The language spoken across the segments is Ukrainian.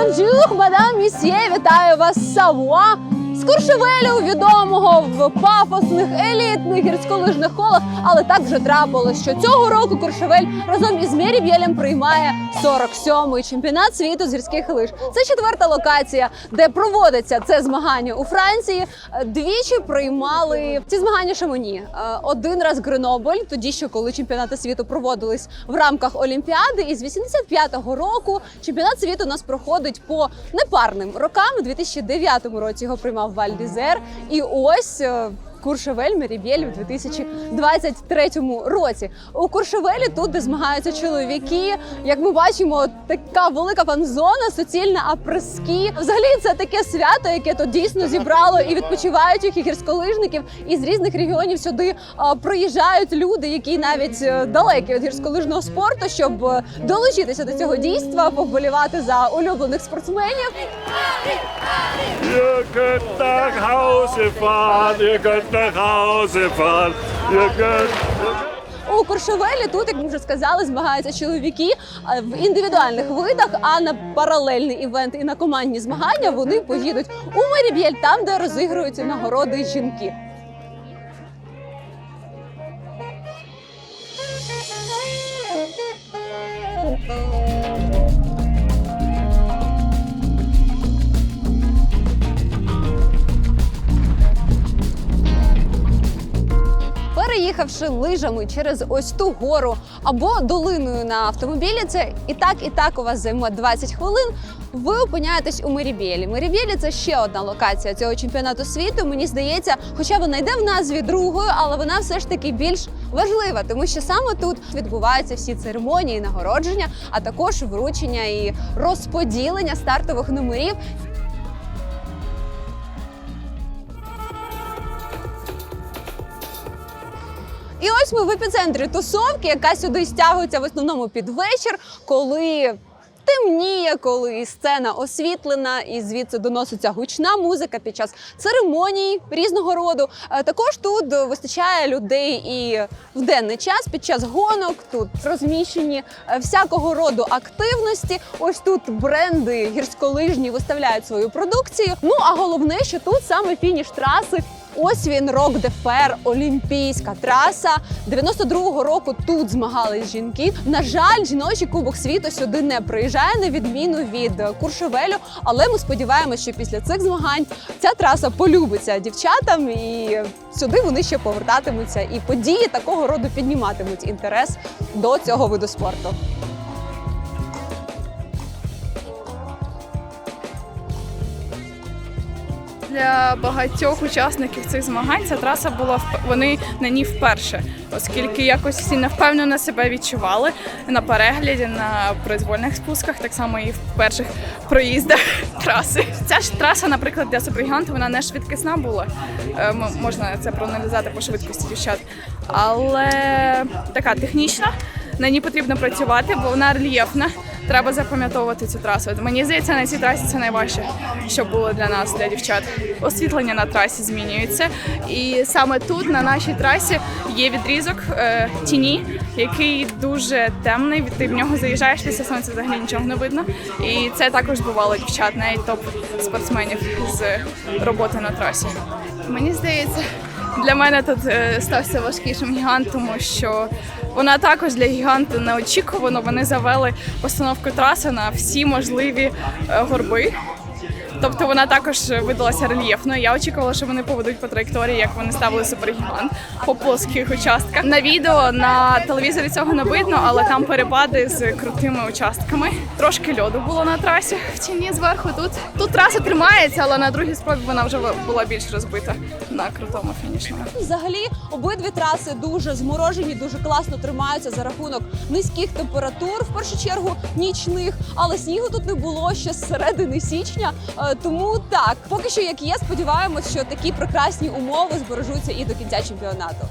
Бонжур, мадам місьє, вітаю вас Савуа. Куршевелю, відомого в пафосних елітних гірськолижних колах, але так вже трапилось, що цього року Куршевель разом із Меріб'єлем приймає 47-й чемпіонат світу з гірських лиж. Це четверта локація, де проводиться це змагання у Франції. Двічі приймали ці змагання Шамоні. Е, Один раз Гренобль, тоді ще коли чемпіонати світу проводились в рамках Олімпіади. І з 85-го року чемпіонат світу у нас проходить по непарним рокам. У 2009 році його приймав Валь d'Isère. І ось. Е, Куршевель Мерібєль у 2023 році. У Куршевелі тут, де змагаються чоловіки, як ми бачимо, така велика фан-зона, суцільна апрески. Взагалі, це таке свято, яке тут дійсно зібрало і відпочиваючих, і гірськолижників. І з різних регіонів сюди а, приїжджають люди, які навіть е, далекі від гірськолижного спорту, щоб е, долучитися до цього дійства, повболівати за улюблених спортсменів. Ihr könnt nach Hause fahren. У Куршевелі тут, як ми вже сказали, змагаються чоловіки в індивідуальних видах. А на паралельний івент і на командні змагання вони поїдуть у Меріб'єль, там де розігруються нагороди жінки. Переїхавши лижами через ось ту гору або долиною на автомобілі, це і так, і так у вас займе 20 хвилин. Ви опиняєтесь у Мерібєлі. Мерібєлі це ще одна локація цього чемпіонату світу. Мені здається, хоча вона йде в назві другою, але вона все ж таки більш важлива, тому що саме тут відбуваються всі церемонії, нагородження, а також вручення і розподілення стартових номерів. Ось ми в епіцентрі тусовки, яка сюди стягується в основному під вечір, коли. Темніє, коли сцена освітлена, і звідси доноситься гучна музика під час церемоній різного роду. Е, Також тут вистачає людей і в денний час під час гонок. Тут розміщені е, всякого роду активності. Ось тут бренди гірськолижні виставляють свою продукцію. Ну а головне, що тут саме фініш траси Ось він рок де фер, олімпійська траса. 92-го року тут змагались жінки. На жаль, жіночий кубок світу сюди не приїжджає на відміну від Куршевелю. Але ми сподіваємося, що після цих змагань ця траса полюбиться дівчатам, і сюди вони ще повертатимуться. І події такого роду підніматимуть інтерес до цього виду спорту. Для багатьох учасників цих змагань ця траса була вони на ній вперше, оскільки якось всі невпевнено себе відчували на перегляді, на произвольних спусках, так само і в перших проїздах траси. Ця ж траса, наприклад, для супергіганту, вона не швидкісна була. Е, Можна це проаналізувати по швидкості дівчат, але така технічна. На ній потрібно працювати, бо вона рельєфна. Треба запам'ятовувати цю трасу. Мені здається, на цій трасі це найважче, що було для нас, для дівчат. Освітлення на трасі змінюється, і саме тут, на нашій трасі, є відрізок е, тіні, який дуже темний. Ти в нього заїжджаєш після сонця, взагалі нічого не видно. І це також збивало дівчат, навіть топ спортсменів з роботи на трасі. Мені здається, для мене тут е, стався важкішим гігант, тому що вона також для гіганту неочікувано. Вони завели постановку траси на всі можливі е, горби. Тобто вона також видалася рельєфною. Я очікувала, що вони поведуть по траєкторії, як вони ставили супергігант по плоских участках. На відео на телевізорі цього не видно, але там перепади з крутими участками. Трошки льоду було на трасі в тіні зверху. Тут тут траса тримається, але на другій спробі вона вже була більш розбита на крутому фінішному. Взагалі, обидві траси дуже зморожені, дуже класно тримаються за рахунок низьких температур, в першу чергу нічних. Але снігу тут не було ще з середини січня. Тому так, поки що як є, сподіваємось, що такі прекрасні умови збережуться і до кінця чемпіонату.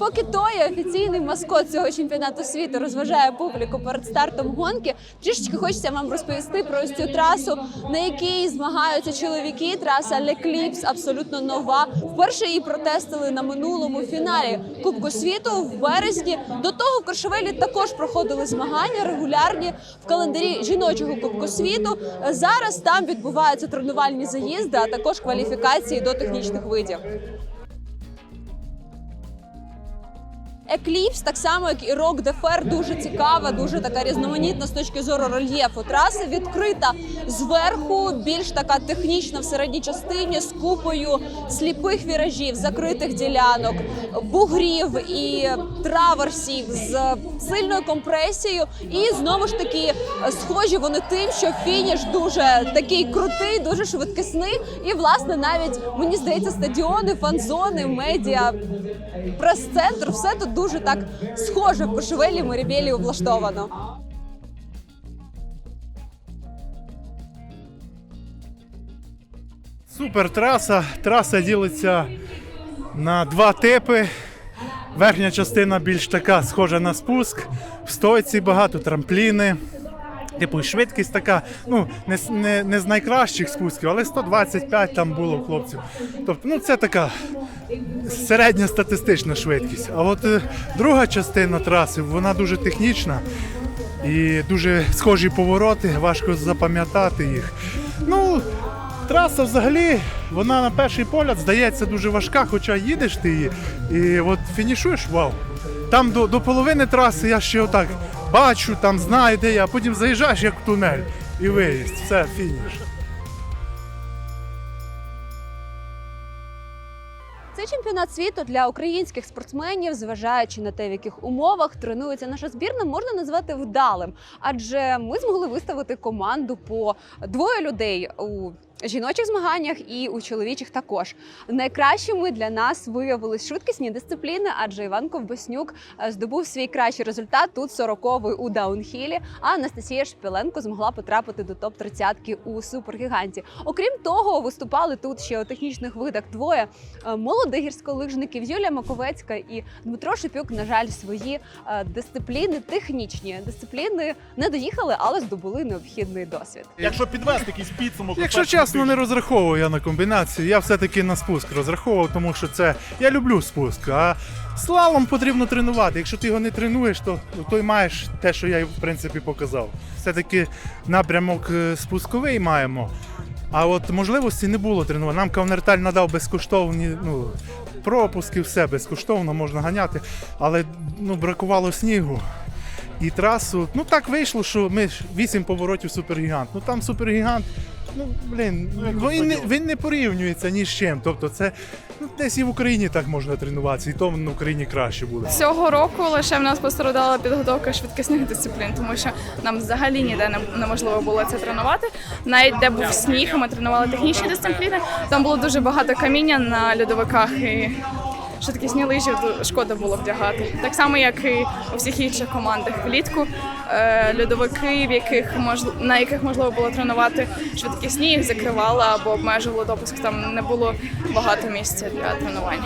Поки Тоя, офіційний маскот цього чемпіонату світу, розважає публіку перед стартом гонки, трішечки хочеться вам розповісти про цю трасу, на якій змагаються чоловіки. Траса Лекліпс абсолютно нова. Вперше її протестили на минулому фіналі Кубку світу в березні. До того в Коршевелі також проходили змагання регулярні в календарі жіночого Кубку світу. Зараз там відбуваються тренувальні заїзди, а також кваліфікації до технічних видів. Екліпс, так само як і Рок Дефер, дуже цікава, дуже така різноманітна з точки зору рельєфу. Траса відкрита зверху, більш така технічна в середній частині з купою сліпих віражів, закритих ділянок, бугрів і траверсів з сильною компресією. І знову ж таки схожі вони тим, що фініш дуже такий крутий, дуже швидкісний. І власне навіть мені здається, стадіони, фан-зони, медіа, прес-центр, все тут дуже так схоже в Кошевелі Мирібелі облаштовано. Супер траса. Траса ділиться на два типи. Верхня частина більш така схожа на спуск. В стойці багато трампліни. Типу, швидкість така, ну, не, не, не з найкращих спусків, але 125 там було у хлопців. Тобто, ну, це така середня статистична швидкість. А от е, друга частина траси, вона дуже технічна і дуже схожі повороти, важко запам'ятати їх. Ну, траса взагалі, вона на перший погляд здається дуже важка, хоча їдеш ти її і от фінішуєш, вау. Там до, до половини траси я ще отак бачу, там знаю, де я, а потім заїжджаєш як в тунель і виїзд. Все, фініш. Цей чемпіонат світу для українських спортсменів, зважаючи на те, в яких умовах тренується наша збірна, можна назвати вдалим. Адже ми змогли виставити команду по двоє людей у жіночих змаганнях і у чоловічих також. Найкращими для нас виявились швидкісні дисципліни, адже Іван Ковбаснюк е, здобув свій кращий результат тут 40-й у даунхілі. А Анастасія Шпіленко змогла потрапити до топ 30 у супергіганті. Окрім того, виступали тут ще у технічних видах двоє е, молодих гірськолижників Юлія Маковецька і Дмитро Шипюк. На жаль, свої е, дисципліни технічні дисципліни не доїхали, але здобули необхідний досвід. Якщо підвести якийсь підсумок, Якщо першому чесно, не розраховував я на комбінацію. Я все-таки на спуск розраховував, тому що це я люблю спуск. А слалом потрібно тренувати. Якщо ти його не тренуєш, то, то маєш те, що я в принципі показав. Все-таки напрямок е, спусковий маємо. А от можливості не було тренувати. Нам Кавнерталь надав безкоштовні ну, пропуски, все безкоштовно можна ганяти, але ну, бракувало снігу. І трасу, ну так вийшло, що ми ж вісім поворотів супергігант. Ну там супергігант, ну блін, він, не, він не порівнюється ні з чим. Тобто це ну, десь і в Україні так можна тренуватися, і то в Україні краще буде. Цього року лише в нас пострадала підготовка швидкісних дисциплін, тому що нам взагалі ніде не- неможливо було це тренувати. Навіть де був сніг, ми тренували технічні дисципліни. Там було дуже багато каміння на льодовиках і швидкісні лижі ду- шкода було вдягати. Так само, як і у всіх інших командах влітку. е, Льодовики, в яких можл- на яких можливо було тренувати швидкісні, їх закривали або обмежували допуск. Там не було багато місця для тренувань.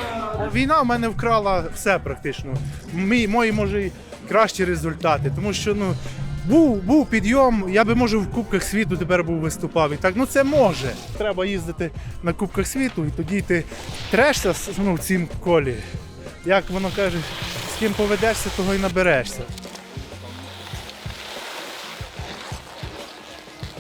Війна в мене вкрала все практично. Мій, мої може кращі результати, тому що ну. Був, був підйом, я би може в Кубках світу тепер був виступав. І так, ну це може. Треба їздити на Кубках світу, і тоді ти трешся ну, в цім колі. Як воно каже, з ким поведешся, того й наберешся.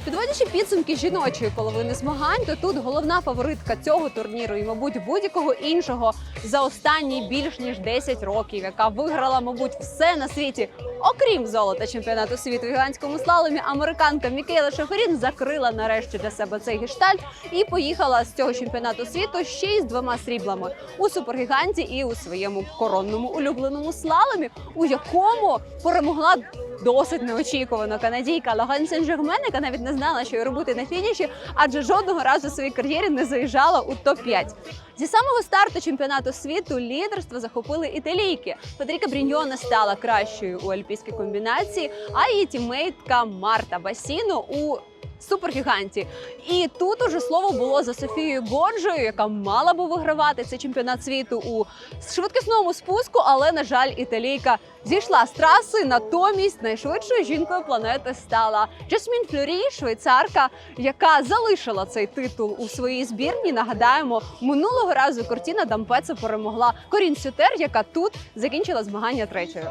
Підводячи підсумки жіночої половини змагань, то тут головна фаворитка цього турніру і, мабуть, будь-якого іншого за останні більш ніж 10 років, яка виграла, мабуть, все на світі, окрім золота чемпіонату світу в гігантському слаломі. Американка Мікейла Шаферін закрила нарешті для себе цей гештальт і поїхала з цього чемпіонату світу ще й з двома сріблами у супергіганті і у своєму коронному улюбленому слаломі, у якому перемогла досить неочікувано канадійка Логан Сен-Жермен, яка навіть не знала, що робити на фініші, адже жодного разу в своїй кар'єрі не заїжджала у топ-5. Зі самого старту чемпіонату світу лідерство захопили італійки. Федеріка Бріньйона стала кращою у альпійській комбінації, а її тіммейтка Марта Басіно у супергіганті. І тут уже слово було за Софією Боджою, яка мала би вигравати цей чемпіонат світу у швидкісному спуску, але на жаль, італійка зійшла з траси. Натомість найшвидшою жінкою планети стала Джасмін Флюрі, швейцарка, яка залишила цей титул у своїй збірні. Нагадаємо, минулого разу Кортіна Дампеце перемогла Корін Сютер, яка тут закінчила змагання третьою.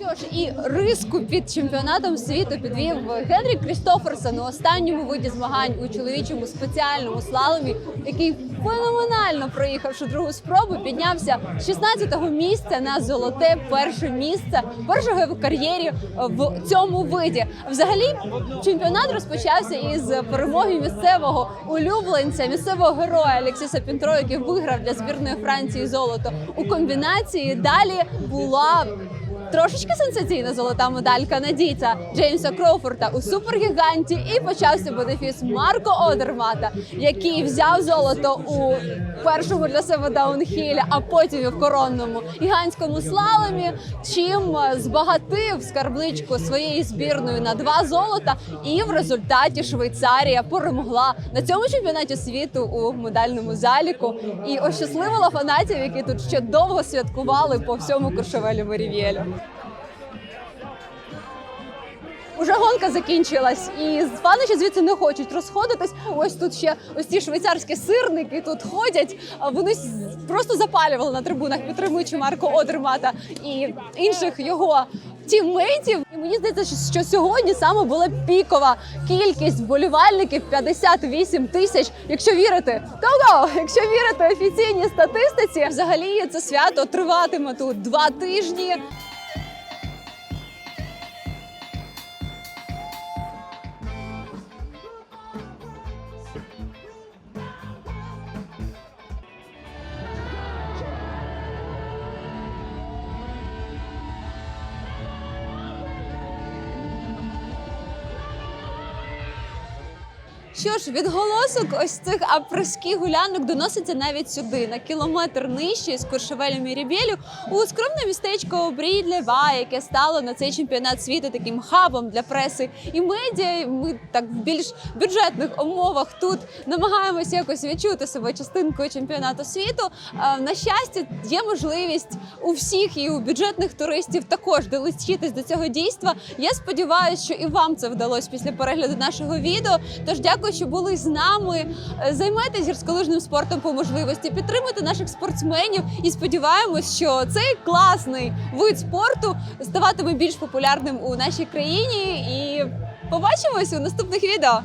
Що ж, і риску під чемпіонатом світу підвів Генрік Крістоферсон у останньому виді змагань у чоловічому спеціальному слаломі, який феноменально проїхавши другу спробу, піднявся з 16-го місця на золоте перше місце першого в кар'єрі в цьому виді. Взагалі, чемпіонат розпочався із перемоги місцевого улюбленця, місцевого героя Алексіса Пінтро, який виграв для збірної Франції золото у комбінації. Далі була Трошечки сенсаційна золота медаль канадійця Джеймса Кроуфорда у супергіганті, і почався бенефіс Марко Одермата, який взяв золото у першому для себе даунхілі, а потім і в коронному гігантському слаломі. Чим е, збагатив скарбничку своєї збірної на два золота, і в результаті Швейцарія перемогла на цьому чемпіонаті світу у медальному заліку і ощасливила фанатів, які тут ще довго святкували по всьому Куршевелю Мерівєлю. Уже гонка закінчилась, і фаничі звідси не хочуть розходитись. Ось тут ще ось ці швейцарські сирники тут ходять. Вони просто запалювали на трибунах, підтримуючи Марко Одермата і інших його тіммейтів. І мені здається, що- сьогодні саме була пікова кількість вболівальників 58 тисяч. Якщо вірити, го якщо вірити офіційній статистиці, взагалі це свято триватиме тут два тижні. Що ж, відголосок ось цих апреських гулянок доноситься навіть сюди, на кілометр нижче з Куршевелю Мірібєлю, у скромне містечко Брідлева, яке стало на цей чемпіонат світу таким хабом для преси і медіа. Ми так в більш бюджетних умовах тут намагаємося якось відчути себе частинкою чемпіонату світу. На щастя, є можливість у всіх і у бюджетних туристів також долучитись до цього дійства. Я сподіваюся, що і вам це вдалося після перегляду нашого відео. Тож дякую, що були з нами. Е, Займайтесь гірськолижним спортом по можливості, підтримуйте наших спортсменів і сподіваємось, що цей класний вид спорту ставатиме більш популярним у нашій країні. І побачимось у наступних відео.